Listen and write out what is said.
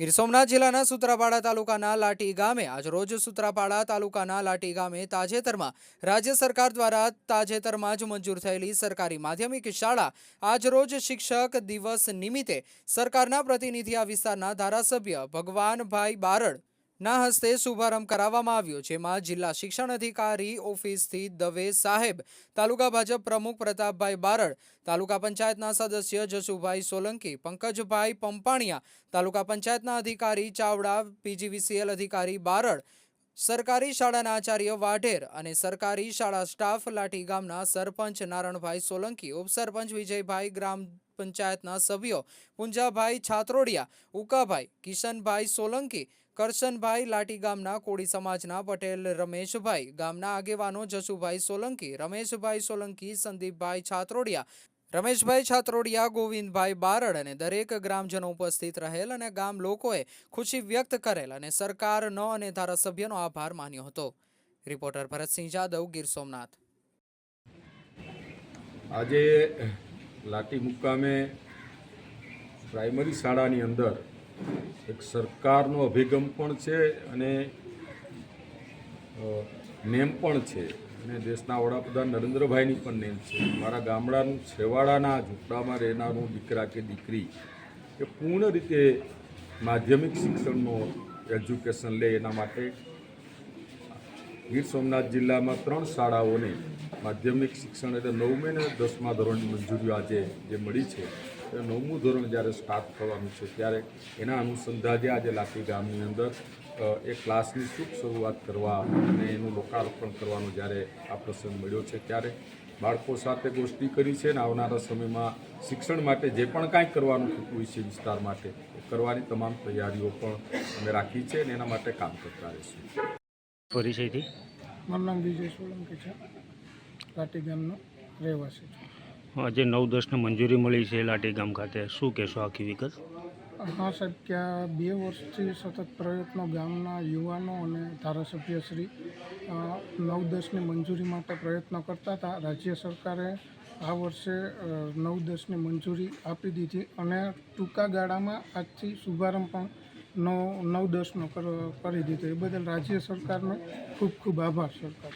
ગીર સોમનાથ જિલ્લાના સુત્રાપાડા તાલુકાના લાટી ગામે આજરોજ સુત્રાપાડા તાલુકાના લાટી ગામે તાજેતરમાં રાજ્ય સરકાર દ્વારા તાજેતરમાં જ મંજૂર થયેલી સરકારી માધ્યમિક શાળા આજરોજ શિક્ષક દિવસ નિમિત્તે સરકારના પ્રતિનિધિ આ વિસ્તારના ધારાસભ્ય ભગવાનભાઈ બારડ ના હસ્તે શુભારંભ કરાવવામાં આવ્યો, જેમાં જિલ્લા શિક્ષણ અધિકારી ઓફિસથી દવે સાહેબ, તાલુકા ભાજપ પ્રમુખ પ્રતાપભાઈ બારડ, તાલુકા પંચાયતના સદસ્ય જશુભાઈ સોલંકી, પંકજભાઈ પંપાણિયા, તાલુકા પંચાયતના અધિકારી ચાવડા, પીજીવીસીએલ અધિકારી બારડ, સરકારી શાળાના આચાર્ય વાઢેર અને સરકારી શાળા સ્ટાફ લાઠી ગામના સરપંચ નારણભાઈ સોલંકી, ઉપસરપંચ વિજયભાઈ ગ્રામ પંચાયતના સભ્યો પુંજાભાઈ છાત્રોડિયા, ઉકાભાઈ કિશનભાઈ સોલંકી કરશનભાઈ લાટી ગામના કોળી સમાજના પટેલ રમેશભાઈ, ગામના આગેવાનો જશુભાઈ સોલંકી, રમેશભાઈ સોલંકી, સંદીપભાઈ છાત્રોડિયા, રમેશભાઈ છાત્રોડિયા, ગોવિંદભાઈ બારડ અને દરેક ગ્રામજનો ઉપસ્થિત રહેલ અને ગામ લોકોએ ખુશી વ્યક્ત કરેલ અને સરકારનો અને ધારાસભ્યનો આભાર માન્યો હતો. રિપોર્ટર ભરતસિંહ જાદવ, ગીર સોમનાથ. આજે લાટી મુકામે પ્રાઇમરી શાળાની અંદર એક સરકારનો અભિગમ પણ છે અને નેમ પણ છે. અને દેશના વડાપ્રધાન નરેન્દ્રભાઈની પણ નેમ છે. મારા ગામડાનું છેવાડાના ઝૂંપડામાં રહેનારું દીકરા કે દીકરી એ પૂર્ણ રીતે માધ્યમિક શિક્ષણનો એજ્યુકેશન લે એના માટે. ગીર સોમનાથ જિલ્લામાં ત્રણ શાળાઓને માધ્યમિક શિક્ષણ એટલે નવમે ને દસમા ધોરણની મંજૂરીઓ આજે જે મળી છે. નવમું ધોરણ જ્યારે સ્ટાર્ટ થવાનું છે ત્યારે એના અનુસંધાને આજે લાઠી ગામની અંદર એ ક્લાસની શુભ શરૂઆત કરવા અને એનું લોકાર્પણ કરવાનો જ્યારે આ પ્રસંગ મળ્યો છે ત્યારે બાળકો સાથે ગોષ્ઠી કરી છે અને આવનારા સમયમાં શિક્ષણ માટે જે પણ કાંઈ કરવાનું થતું હોય છે વિસ્તાર માટે કરવાની તમામ તૈયારીઓ પણ અમે રાખી છે અને એના માટે કામ કરતા રહીશું. પરિચયથી? મારું નામ વિજય સોલંકી છે. લાટી ગામનો રહેવાસી છું. આજે નવ દસને મંજૂરી મળી છે લાટી ગામ ખાતે. શું કહેશો આખી વિગત? હા સાહેબ કે બે વર્ષથી સતત પ્રયત્નો ગામના યુવાનો અને ધારાસભ્યશ્રી નવ દસની મંજૂરી માટે પ્રયત્નો કરતા હતા. રાજ્ય સરકારે આ વર્ષે નવ દસની મંજૂરી આપી દીધી અને ટૂંકા ગાળામાં આજથી શુભારંભ પણ નવ નવ દસનો કરી દીધો. એ બદલ રાજ્ય સરકારનો ખૂબ ખૂબ આભાર સરકાર.